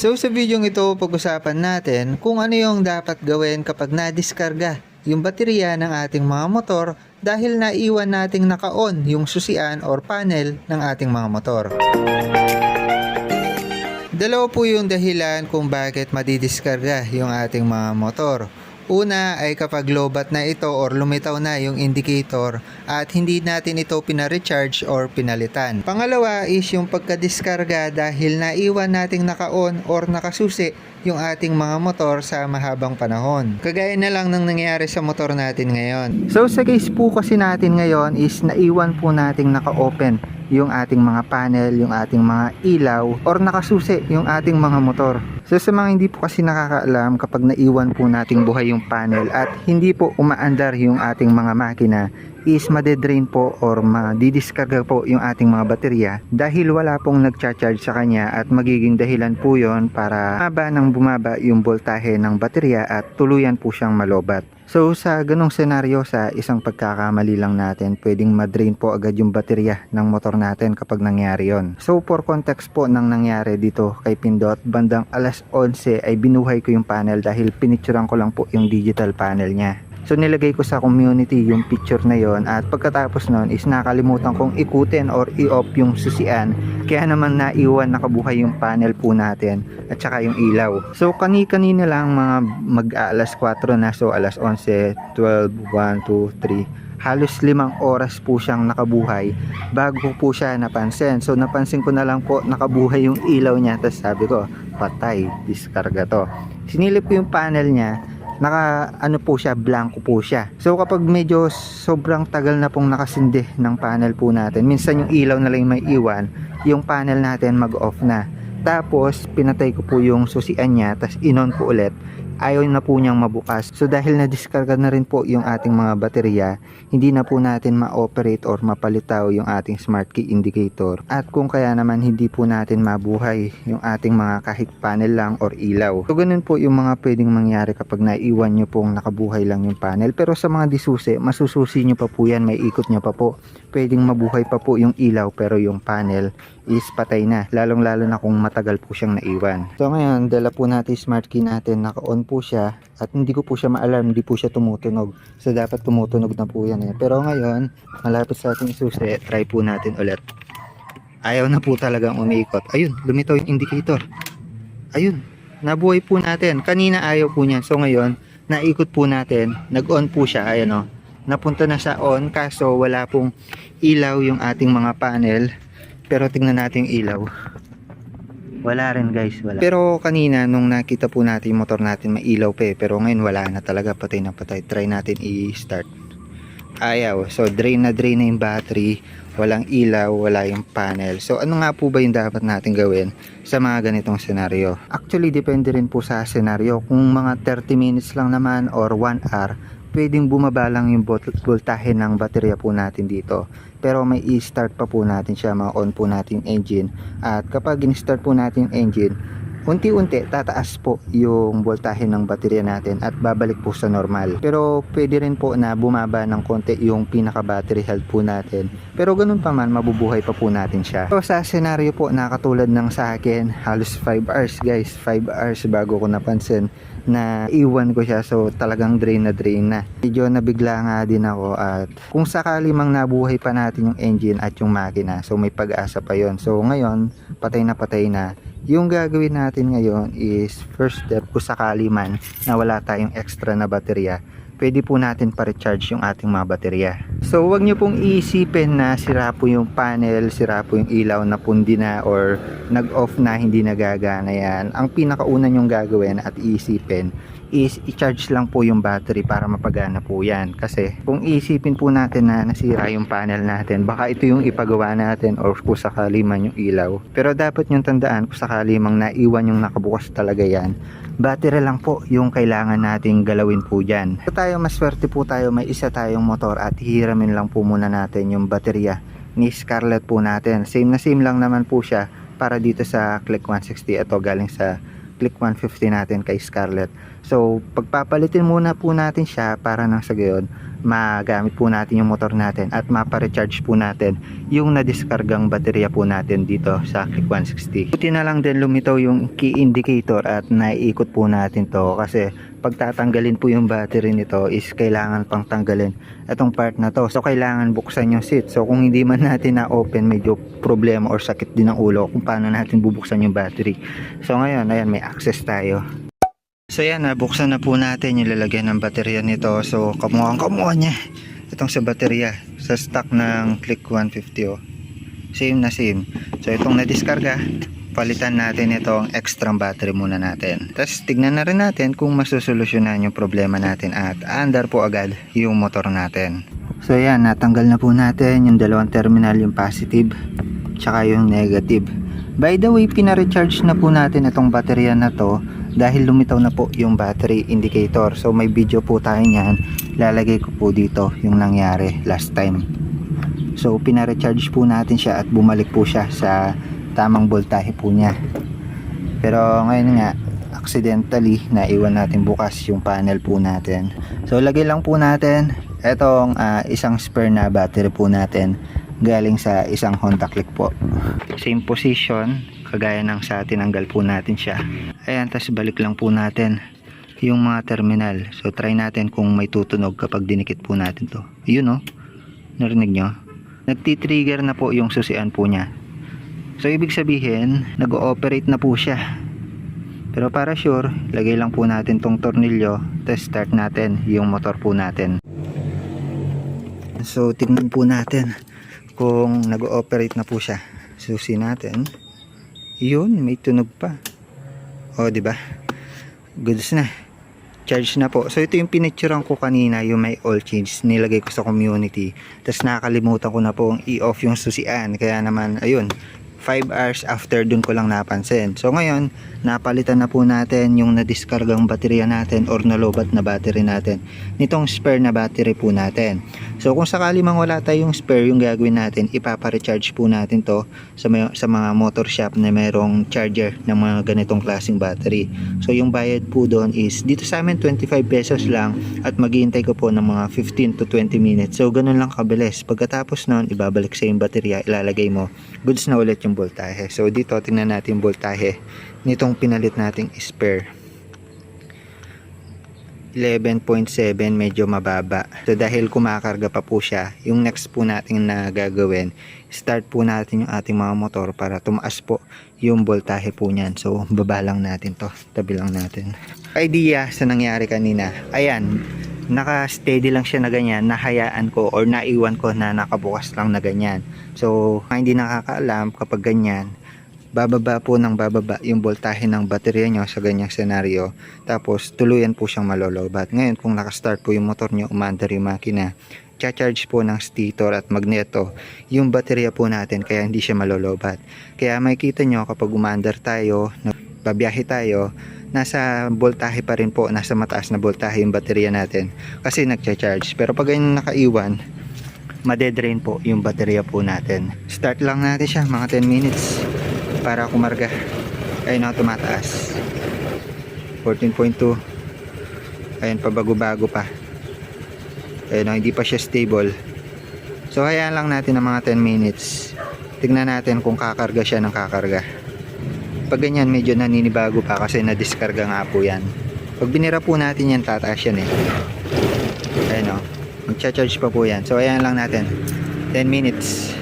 So sa video ito, pag-usapan natin kung ano yung dapat gawin kapag nadiskarga yung baterya ng ating mga motor dahil naiwan nating naka-on yung susian or panel ng ating mga motor. Dalawa po yung dahilan kung bakit madidiskarga yung ating mga motor. Una ay kapag lobat na ito or lumitaw na yung indicator at hindi natin ito pina-recharge or pinalitan. Pangalawa is yung pagkadiskarga dahil naiwan nating naka-on or nakasusi yung ating mga motor sa mahabang panahon. Kagaya na lang ng nangyari sa motor natin ngayon. So sa case po kasi natin ngayon is naiwan po nating naka-open yung ating mga panel, yung ating mga ilaw, or nakasusi yung ating mga motor. So sa mga hindi po kasi nakakaalam kapag naiwan po nating buhay yung panel at hindi po umaandar yung ating mga makina is madedrain po or madidiskarga po yung ating mga baterya dahil wala pong nagcha-charge sa kanya at magiging dahilan po yon para bumaba ng bumaba yung voltahe ng baterya at tuluyan po siyang malobat. So sa ganong senaryo sa isang pagkakamali lang natin, pwedeng madrain po agad yung baterya ng motor natin kapag nangyari yon. So for context po ng nangyari dito kay Pindot, bandang alas 11 ay binuhay ko yung panel dahil pinicturean ko lang po yung digital panel niya. So nilagay ko sa community yung picture na yon at pagkatapos nun is nakalimutan kong ikutin or i-off yung susian kaya naman naiwan nakabuhay yung panel po natin at saka yung ilaw. So kani-kanina lang mga mag-aalas 4 na so alas 11, 12, 1, 2, 3 halos limang oras po siyang nakabuhay bago po siya napansin. So napansin ko na lang po nakabuhay yung ilaw niya tapos sabi ko patay, diskarga to. Sinilip ko yung panel niya naka ano po siya blanco po siya. So kapag medyo sobrang tagal na pong nakasindi ng panel po natin minsan yung ilaw na lang may iwan yung panel natin mag off na. Tapos pinatay ko po yung susian niya tapos inon po ulit ayaw na po niyang mabukas. So dahil na-discarga na rin po yung ating mga baterya, hindi na po natin ma-operate or mapalitaw yung ating smart key indicator. At kung kaya naman hindi po natin mabuhay yung ating mga kahit panel lang or ilaw. So ganun po yung mga pwedeng mangyari kapag naiwan nyo pong nakabuhay lang yung panel. Pero sa mga disusi, masususi nyo pa po yan, may ikot nyo pa po. Pwedeng mabuhay pa po yung ilaw pero yung panel is patay na. Lalong lalo na kung matagal po siyang naiwan. So ngayon, dala po natin smart key natin, naka-on po siya at hindi ko po siya ma-alarm, hindi po siya tumutunog. So dapat tumutunog na po yan eh. Pero ngayon, malapit sa ating susi, try po natin ulit. Ayaw na po talagang umiikot. Ayun, lumitaw yung indicator. Ayun, nabuhay po natin. Kanina ayaw po niya. So ngayon, naikot po natin. Nag-on po siya. Ayan o. Napunta na sa on kaso wala pong ilaw yung ating mga panel. Pero tingnan natin yung ilaw. Wala rin guys, wala. Pero kanina nung nakita po natin yung motor natin may ilaw pa eh. Pero ngayon wala na talaga, patay na patay. Try natin i-start. Ayaw. So drain na drain na yung battery. Walang ilaw, wala yung panel. So ano nga po ba yung dapat natin gawin sa mga ganitong senaryo? Actually depende rin po sa senaryo. Kung mga 30 minutes lang naman or 1 hour, pwedeng bumaba lang yung volt- voltahe ng baterya po natin dito. Pero may i-start pa po natin siya, ma-on po natin engine. At kapag in-start po natin engine, unti-unti tataas po yung voltahe ng baterya natin at babalik po sa normal. Pero pwede rin po na bumaba ng konti yung pinaka battery health po natin. Pero ganun pa man, mabubuhay pa po natin siya. So sa senaryo po na katulad ng sa akin, halos 5 hours guys, 5 hours bago ko napansin na iwan ko siya so talagang drain na drain na medyo nabigla nga din ako at kung sakali mang nabuhay pa natin yung engine at yung makina so may pag-asa pa yon so ngayon patay na patay na yung gagawin natin ngayon is first step kung sakali man na wala tayong extra na baterya pwede po natin pa-recharge yung ating mga baterya. So, wag nyo pong iisipin na sira po yung panel, sira po yung ilaw na pundi na or nag-off na, hindi nagagana yan. Ang pinakauna nyong gagawin at iisipin is i-charge lang po yung battery para mapagana po yan. Kasi kung iisipin po natin na nasira yung panel natin, baka ito yung ipagawa natin or kung sakali man yung ilaw. Pero dapat yung tandaan kung sakali mang naiwan yung nakabukas talaga yan, battery lang po yung kailangan nating galawin po dyan. So tayo, maswerte po tayo, may isa tayong motor at hihiramin lang po muna natin yung baterya ni Scarlett po natin. Same na same lang naman po siya para dito sa Click 160. Ito galing sa Click 150 natin kay Scarlett. So, pagpapalitin muna po natin siya para nang sa gayon, magamit po natin yung motor natin at mapa-recharge po natin yung nadiskargang baterya po natin dito sa Click 160. Buti na lang din lumitaw yung key indicator at naiikot po natin to kasi pagtatanggalin po yung battery nito is kailangan pang tanggalin itong part na to. So kailangan buksan yung seat. So kung hindi man natin na open medyo problema or sakit din ng ulo kung paano natin bubuksan yung battery. So ngayon, ayan may access tayo. So yan, nabuksan na po natin yung lalagyan ng baterya nito. So kamukhang kamuha niya. Itong sa baterya sa stock ng Click 150 oh. Same na same. So itong na-discarga, palitan natin itong extra battery muna natin. Tapos tignan na rin natin kung masusolusyonan yung problema natin at andar po agad yung motor natin. So yan, natanggal na po natin yung dalawang terminal, yung positive tsaka yung negative. By the way, pina-recharge na po natin itong baterya na to dahil lumitaw na po yung battery indicator. So may video po tayo niyan. Lalagay ko po dito yung nangyari last time. So pina-recharge po natin siya at bumalik po siya sa tamang voltahe po niya. Pero ngayon nga, accidentally naiwan natin bukas yung panel po natin. So lagay lang po natin etong ah, isang spare na battery po natin galing sa isang Honda Click po. Same position, kagaya ng sa tinanggal po natin siya. Ayan, tas balik lang po natin yung mga terminal. So try natin kung may tutunog kapag dinikit po natin to. Yun oh, narinig nyo? Nagtitrigger na po yung susian po niya. So ibig sabihin, nag-ooperate na po siya. Pero para sure, lagay lang po natin tong tornilyo, test start natin yung motor po natin. So tingnan po natin kung nag-ooperate na po siya. Susi natin. Yun, may tunog pa. O, di ba? Goods na. Charge na po. So ito yung pinicturean ko kanina, yung may oil change. Nilagay ko sa community. Tapos nakakalimutan ko na pong i-off yung susian. Kaya naman, ayun, 5 hours after dun ko lang napansin. So ngayon, napalitan na po natin yung nadiskargang baterya natin or nalobat na battery natin nitong spare na battery po natin. So kung sakali mang wala tayong spare, yung gagawin natin, ipapa-recharge po natin to sa, may, sa mga motor shop na mayroong charger ng mga ganitong klaseng battery. So yung bayad po doon is dito sa amin 25 pesos lang at maghihintay ko po ng mga 15 to 20 minutes. So ganun lang kabilis. Pagkatapos noon, ibabalik sa yung baterya, ilalagay mo. Goods na ulit yung voltahe. So dito tingnan natin yung voltahe nitong pinalit nating spare. 11.7 medyo mababa. So dahil kumakarga pa po siya, yung next po natin na gagawin, start po natin yung ating mga motor para tumaas po yung voltahe po niyan. So baba lang natin to, tabi lang natin. Idea sa nangyari kanina, ayan, naka-steady lang siya na ganyan, nahayaan ko or naiwan ko na nakabukas lang na ganyan. So hindi nakakaalam kapag ganyan, bababa po ng bababa yung voltahe ng baterya nyo sa ganyang senaryo. Tapos tuluyan po siyang malolobat. Ngayon kung nakastart po yung motor nyo umandar yung makina charge po ng stator at magneto yung baterya po natin kaya hindi siya malolobat. Kaya makikita nyo kapag umandar tayo babiyahe tayo nasa voltahe pa rin po nasa mataas na voltahe yung baterya natin kasi nagcha-charge. Pero pag ganyan nakaiwan madedrain po yung baterya po natin. Start lang natin siya mga 10 minutes para kumarga. Ayun na tumataas. 14.2 ayun pabago-bago pa. Ayun na hindi pa siya stable. So hayaan lang natin ng mga 10 minutes. Tignan natin kung kakarga siya ng kakarga pag ganyan medyo naninibago pa kasi na-discarga nga po yan. Pag binira po natin yan tataas yan eh. Ayun o magcha-charge pa po yan. So ayan lang natin. 10 minutes.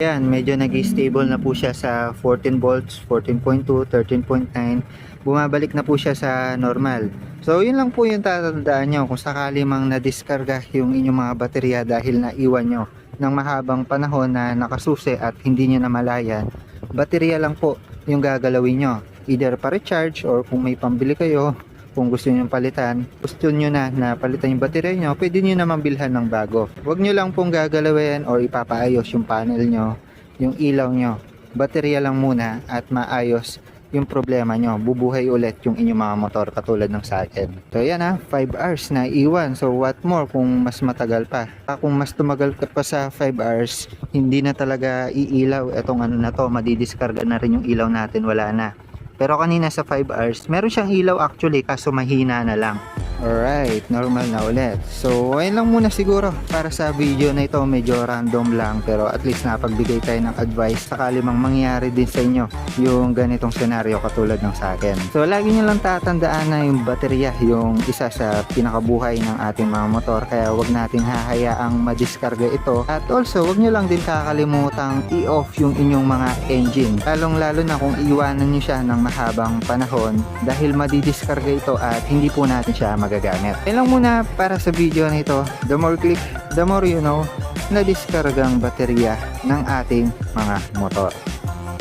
Ayan, medyo nag-stable na po siya sa 14 volts, 14.2, 13.9. Bumabalik na po siya sa normal. So, yun lang po yung tatandaan nyo kung sakali mang na-discarga yung inyong mga baterya dahil naiwan nyo ng mahabang panahon na nakasusi at hindi nyo namalayan. Baterya lang po yung gagalawin nyo. Either pa-recharge or kung may pambili kayo, kung gusto nyo palitan, gusto nyo na na palitan yung baterya nyo, pwede nyo naman bilhan ng bago. Huwag nyo lang pong gagalawin or ipapaayos yung panel nyo, yung ilaw nyo. Baterya lang muna at maayos yung problema nyo. Bubuhay ulit yung inyong mga motor katulad ng sa akin. So yan ha, 5 hours na iwan. So what more kung mas matagal pa. Ah, Kung mas tumagal ka pa sa 5 hours, hindi na talaga iilaw. Etong ano na to, madidiskarga na rin yung ilaw natin. Wala na Pero kanina sa 5 hours, meron siyang ilaw actually kaso mahina na lang. Alright, normal na ulit. So, ayun lang muna siguro para sa video na ito. Medyo random lang pero at least napagbigay tayo ng advice sakali mang mangyari din sa inyo yung ganitong senaryo katulad ng sa akin. So, lagi nyo lang tatandaan na yung baterya yung isa sa pinakabuhay ng ating mga motor kaya wag nating hahayaang madiskarga ito. At also, wag nyo lang din kakalimutang i-off yung inyong mga engine. Lalong lalo na kung iwanan nyo siya ng mahabang panahon dahil madidiskarga ito at hindi po natin siya magagamit. Yan lang muna para sa video na ito. The more click, the more you know na diskargang baterya ng ating mga motor.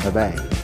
Bye-bye!